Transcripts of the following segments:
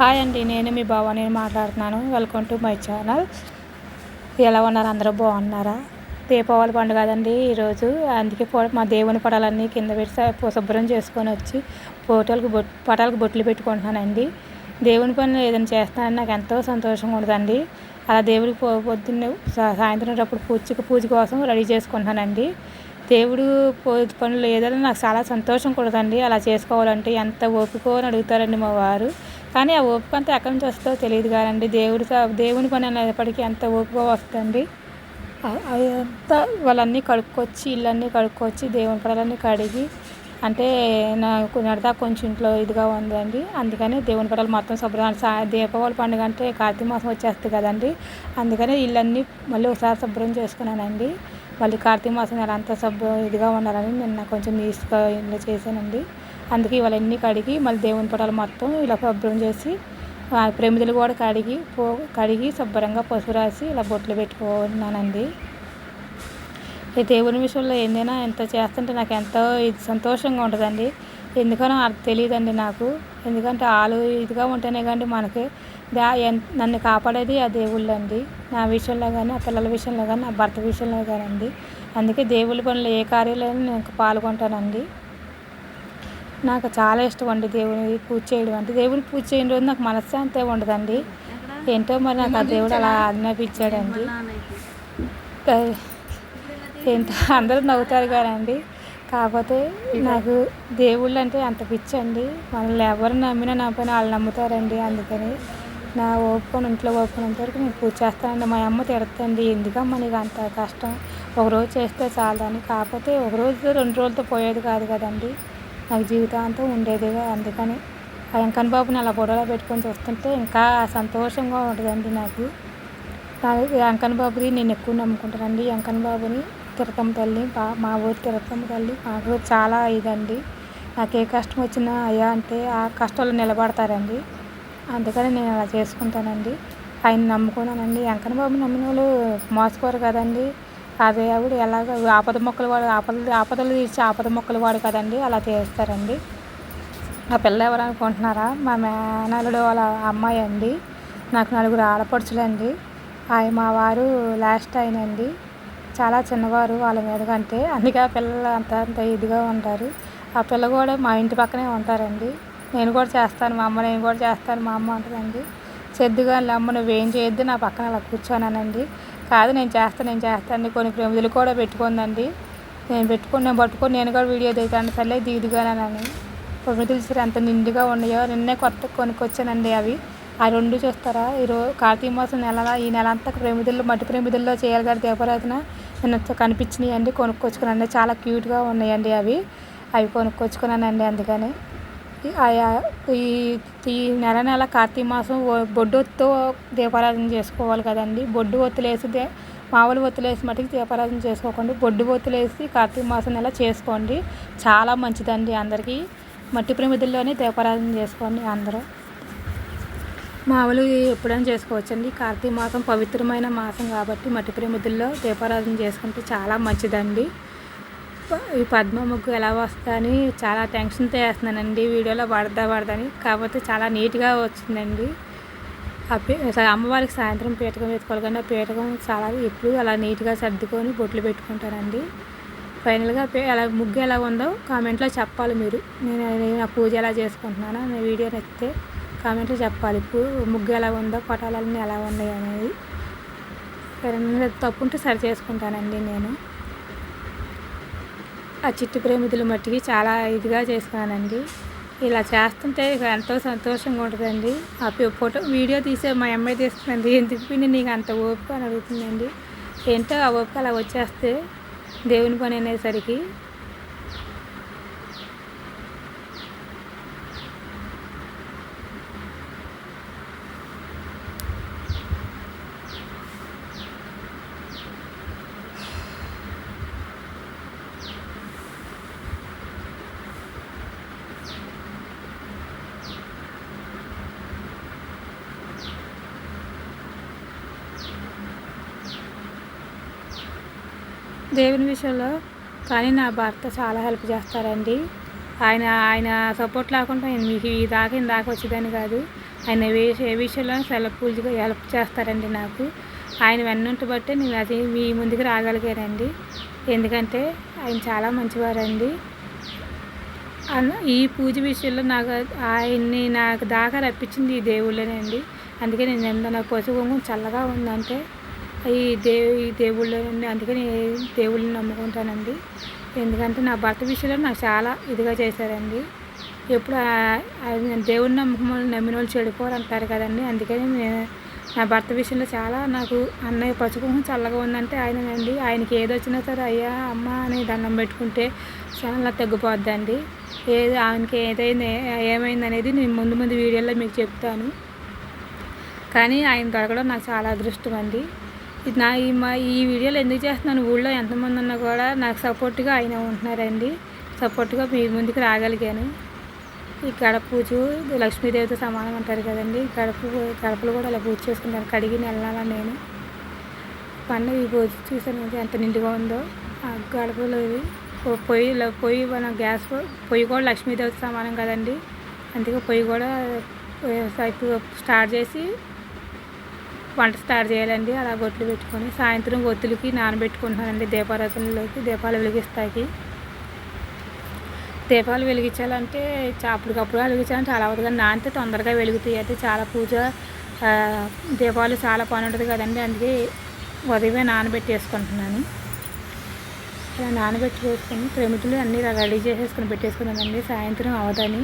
Hi అండి నేను మీ భవాని మాట్లాడుతున్నాను. వెల్కమ్ టు మై ఛానల్ ఎలా ఉన్నారు? అందరూ బాగున్నారా? దీపావళి పండుగ కదండి ఈరోజు. అందుకే మా దేవుని పటాలన్నీ కింద పెట్టి శుభ్రం చేసుకొని వచ్చి ఫోటోలకు బొట్ పటాలకు బొట్లు పెట్టుకుంటున్నానండి. దేవుని పనులు ఏదైనా చేస్తానని నాకు ఎంతో సంతోషంగా ఉంటుందండి. అలా దేవుడికి పొద్దున్నే సాయంత్రం అప్పుడు పూజకి పూజ కోసం రెడీ చేసుకుంటున్నానండి. దేవుడు పనులు ఏదైనా నాకు చాలా సంతోషం కూడదండి అలా చేసుకోవాలంటే ఎంత ఓపికో అడుగుతారండి మా వారు. కానీ ఆ ఓపిక అంతా ఎక్కడి నుంచి వస్తుందో తెలియదు కాదండి. దేవుడి దేవుని పని అనేప్పటికీ ఎంత ఓపిక వస్తుంది అదంతా వాళ్ళన్నీ కడుక్కొచ్చి ఇళ్ళన్నీ కడుక్కొచ్చి దేవుని పడాలన్నీ కడిగి అంటే నాకు నడతా కొంచెం ఇంట్లో ఇదిగా ఉందండి. అందుకని దేవుని పటాలు మొత్తం శుభ్రం దీపావళి పండుగ అంటే కార్తీక మాసం వచ్చేస్తుంది కదండి. అందుకని ఇళ్ళన్నీ మళ్ళీ ఒకసారి శుభ్రం చేసుకున్నానండి. మళ్ళీ కార్తీక మాసం నెల అంతా శుభ్రం ఇదిగా ఉండాలని నిన్న కొంచెం నీట్గా ఇంట్లో చేశానండి. అందుకే ఇవాళ కడిగి మళ్ళీ దేవుని పటాలు మొత్తం ఇలా శుభ్రం చేసి ప్రమిదలు కూడా కడిగి పో కడిగి శుభ్రంగా పసుపు రాసి ఇలా బొట్లు పెట్టుకున్నానండి. ఈ దేవుని విషయంలో ఏదైనా ఎంత చేస్తుంటే నాకు ఎంతో ఇది సంతోషంగా ఉంటుందండి. ఎందుకనో అది తెలియదండి నాకు. ఎందుకంటే వాళ్ళు ఇదిగా ఉంటేనే కానీ మనకి నన్ను కాపాడేది ఆ దేవుళ్ళు అండి. నా విషయంలో కానీ ఆ పిల్లల విషయంలో కానీ నా భర్త విషయంలో కానండి. అందుకే దేవుళ్ళ పనులు ఏ కార్యాలయంలో నేను పాల్గొంటానండి. నాకు చాలా ఇష్టం అండి దేవుని పూజ చేయడం అంటే దేవుని పూజ చేయడం రోజు నాకు మనశ్శాంతి ఉండదండి. ఏంటో మరి నాకు ఆ దేవుడు అలా ఆజ్ఞాపించాడండి. ఏంటో అందరూ నవ్వుతారు కదండి. కాకపోతే నాకు దేవుళ్ళు అంటే అంత పిచ్చి అండి. మనల్ని ఎవరు నమ్మినా నా పైన వాళ్ళు నమ్ముతారండి. అందుకని నా ఓపెన్ ఇంట్లో ఓపెన్ వరకు నేను పూజ చేస్తానండి. మా అమ్మ తిడతండి. ఎందుకమ్మ నీకు అంత కష్టం? ఒకరోజు చేస్తే చాలని కాకపోతే ఒక రోజు రెండు రోజులతో పోయేది కాదు కదండి. నాకు జీవితాంతం ఉండేదిగా అందుకని ఆ వెంకన్న బాబుని అలా బుర్రలో పెట్టుకొని చూస్తుంటే ఇంకా సంతోషంగా ఉంటుందండి నాకు. వెంకన్న బాబుని నేను ఎక్కువ నమ్ముకుంటానండి. వెంకన్న బాబుని తిరుతమ్మ తల్లి మా ఊరి తిరుతమ్మ తల్లి మాకు చాలా ఇదండి. నాకు ఏ కష్టం వచ్చినా అయ్యా అంటే ఆ కష్టాలు నిలబడతారండి. అందుకని నేను అలా చేసుకుంటానండి. ఆయన నమ్ముకున్నానండి. వెంకన్న బాబు నమ్మిన వాళ్ళు మోసపోరు కదండి. అదే ఆవిడ ఎలాగ ఆపద మొక్కలు వాడు ఆపద ఆపదలు తీర్చి ఆపద మొక్కలు వాడు కదండి అలా చేస్తారండి. ఆ పిల్ల ఎవరు అనుకుంటున్నారా? మా మేనల్లుడు వాళ్ళ అమ్మాయి అండి నాకు నలుగురు ఆడపడుచులండి. ఆయన మా వారు లాస్ట్ అయినండి చాలా చిన్నవారు వాళ్ళ మీద కంటే అందుకే ఆ పిల్లలు అంత అంత ఇదిగా ఉంటారు. ఆ పిల్ల కూడా మా ఇంటి పక్కనే ఉంటారండి. నేను కూడా చేస్తాను మా అమ్మ నేను కూడా చేస్తాను మా అమ్మ అంటుందండి. చెద్దుగా అమ్మ నువ్వేం చేయొద్దు నా పక్కన అలా కూర్చోనానండి కాదు నేను చేస్తాను నేను చేస్తాను కొన్ని ప్రమిదలు కూడా పెట్టుకుందండి. నేను పెట్టుకుని నేను పట్టుకొని నేను కూడా వీడియో దిగుతాను. సర్లే దిగుదిగానని. ప్రమిదలు సరే అంత నిండుగా ఉన్నాయో. నిన్నే కొత్త కొనుక్కొచ్చానండి అవి. ఆ రెండు చూస్తారా? ఈరోజు కార్తీక మాసం నెల ఈ నెల అంతా ప్రమిదల్లో మట్టి ప్రమిదల్లో చేయాలి కదా దీపారాధన నిన్న కనిపించినాయి అండి కొనుక్కొచ్చుకున్నాను చాలా క్యూట్గా ఉన్నాయండి అవి. అవి కొనుక్కొచ్చుకున్నానండి అందుకని. ఈ ఈ నెల నెల కార్తీక మాసం బొడ్డొత్తుతో దీపారాధన చేసుకోవాలి కదండి. బొడ్డు ఒత్తులేసి దే మామూలు ఒత్తులేసి మటుకు దీపారాధన చేసుకోకండి. బొడ్డు ఒత్తులేసి కార్తీక మాసం నెల చేసుకోండి. చాలా మంచిదండి అందరికీ. మట్టి ప్రమిదుల్లోనే దీపారాధన చేసుకోండి అందరూ. మామూలు ఎప్పుడైనా చేసుకోవచ్చండి. కార్తీక మాసం పవిత్రమైన మాసం కాబట్టి మట్టి ప్రమిదుల్లో దీపారాధన చేసుకుంటే చాలా మంచిదండి. ఈ పద్మ ముగ్గు ఎలా వస్తుందని చాలా టెన్షన్తో వేస్తున్నానండి. వీడియోలో పడదా పడదని కాకపోతే చాలా నీట్గా వచ్చిందండి. అమ్మవారికి సాయంత్రం పీటకం పెట్టుకోవాలి కానీ ఆ పీటకం చాలా ఎప్పుడు అలా నీట్గా సర్దుకొని బొట్లు పెట్టుకుంటానండి. ఫైనల్గా అలా ముగ్గు ఎలా ఉందో కామెంట్లో చెప్పాలి మీరు. నేను నా పూజ ఎలా చేసుకుంటున్నానో నా వీడియో నచ్చితే కామెంట్లో చెప్పాలి. ముగ్గు ఎలా ఉందో పటాలన్నీ ఎలా ఉన్నాయి అనేది. తప్పు ఉంటే సరి చేసుకుంటానండి నేను. ఆ చిట్టు ప్రేమితుల మట్టికి చాలా ఇదిగా చేసుకున్నానండి ఇలా చేస్తుంటే ఎంతో సంతోషంగా ఉంటుందండి. ఆ ఫోటో వీడియో తీసే మా అమ్మాయి తీసుకుంది ఎందుకు పిండి నీకు అంత ఓపిక అని అడుగుతుందండి. ఏంటో ఆ ఓపిక అలా వచ్చేస్తే దేవుని పని అనేసరికి దేవుని విషయంలో కానీ నా భర్త చాలా హెల్ప్ చేస్తారండి. ఆయన ఆయన సపోర్ట్ లేకుండా మీకు ఈ దాకా ఇందాక వచ్చేదాన్ని కాదు. ఆయన ఏ విషయంలో సెలవు పూజగా హెల్ప్ చేస్తారండి నాకు. ఆయన వెన్నుంటి బట్టే నేను అది మీ ముందుకు రాగలిగానండి. ఎందుకంటే ఆయన చాలా మంచివారండి. ఈ పూజ విషయంలో నాకు ఆయన్ని నాకు దాకా రప్పించింది ఈ దేవుళ్ళేనండి. అందుకే నేను ఎంత నాకు పసుపు చల్లగా ఉందంటే ఈ దేవు ఈ దేవుళ్ళని అందుకని నేను దేవుళ్ళని నమ్ముకుంటానండి. ఎందుకంటే నా భర్త విషయంలో నాకు చాలా ఇదిగా చేశారండి. ఎప్పుడు ఆ- దేవుడిని నమ్మకం నమ్మిన వాళ్ళు చెడిపోరు అంటారు కదండి. అందుకని నేను నా భర్త విషయంలో చాలా నాకు అన్నయ్య పసుపు చల్లగా ఉందంటే ఆయనండి ఆయనకి ఏది వచ్చినా సరే అయ్యా అమ్మ అని దండం పెట్టుకుంటే చాలా తగ్గిపోద్దండి. ఏది ఆయనకి ఏదైనా ఏమైంది అనేది నేను ముందు ముందు వీడియోలో మీకు చెప్తాను. కానీ ఆయన దొరకడం నాకు చాలా అదృష్టం అండి. ఇది నా ఈ మా ఈ వీడియోలు ఎందుకు చేస్తున్నాను? ఊళ్ళో ఎంతమంది ఉన్నా కూడా నాకు సపోర్ట్గా ఆయన ఉంటున్నారండి. సపోర్ట్గా మీ ముందుకు రాగలిగాను. ఈ గడప పూజ లక్ష్మీదేవితో సమానం అంటారు కదండి. గడప గడపలు కూడా అలా పూజ చేసుకుంటాను కడిగి నెలనాలా నేను. పండుగ ఈ పూజ చూసాను ఎంత నిండుగా ఉందో. ఆ గడపలు పొయ్యి పొయ్యి మన గ్యాస్ పొయ్యి కూడా లక్ష్మీదేవితో సమానం కదండి. అందుకే పొయ్యి కూడా స్టార్ట్ చేసి వంట స్టార్ట్ చేయాలండి. అలా గొట్లు పెట్టుకొని సాయంత్రం గొత్తులకి నానబెట్టుకుంటున్నానండి. దీపారాధనలోకి దీపాలు వెలిగిస్తాయి. దీపాలు వెలిగించాలంటే చా- అప్పటికప్పుడు వెలిగించాలంటే చాలా అవుతుంది కానీ నానితే తొందరగా వెలుగుతాయి. అయితే చాలా పూజ దీపాలు చాలా పని ఉంటుంది కదండి. అందుకే ఉదయమే నానబెట్టేసుకుంటున్నాను. ఇలా నానబెట్టి వేసుకొని అన్నీ రెడీ చేసేసుకొని పెట్టేసుకున్నానండి. సాయంత్రం అవదని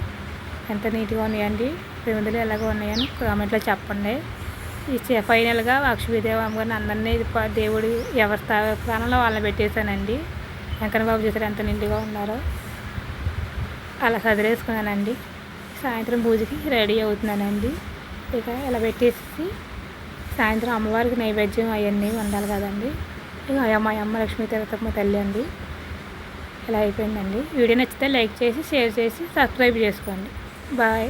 ఎంత నీట్గా ఉన్నాయండి. ప్రమితులు ఎలాగో ఉన్నాయని కామెంట్లో చెప్పండి. ఫైనల్గా లక్ష్మీదేవి అమ్మగారిని అందరినీ దేవుడి ఎవరి స్థానంలో వాళ్ళని పెట్టేశానండి వెంకన్న బాబు చూసారు ఎంత నిండుగా ఉన్నారో. అలా సదిరేసుకున్నానండి. సాయంత్రం పూజకి రెడీ అవుతున్నానండి. ఇక ఇలా పెట్టేసి సాయంత్రం అమ్మవారికి నైవేద్యం అవన్నీ వండాలి కదండి. ఇక మా అమ్మ లక్ష్మీ తిరుపతమ్మ తల్లి అండి. ఇలా అయిపోయిందండి. వీడియో నచ్చితే లైక్ చేసి షేర్ చేసి సబ్స్క్రైబ్ చేసుకోండి. బాయ్.